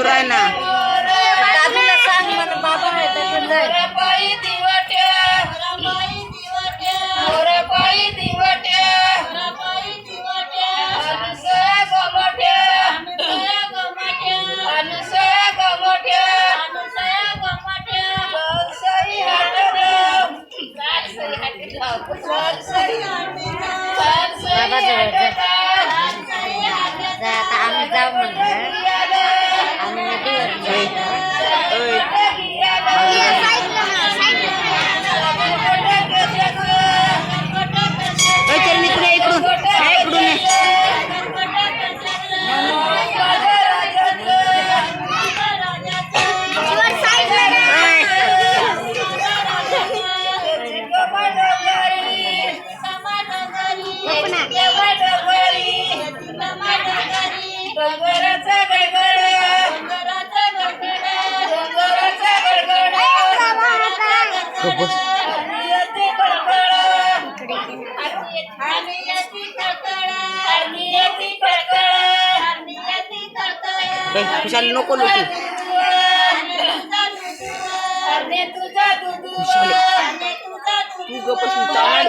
सुरू आहे ना दादूला बाबा बाबा जवळ जा आता आम्ही जाऊ म्हणलं. बस खुशाली नको लोटी. खुशाली. तू गपस चालणार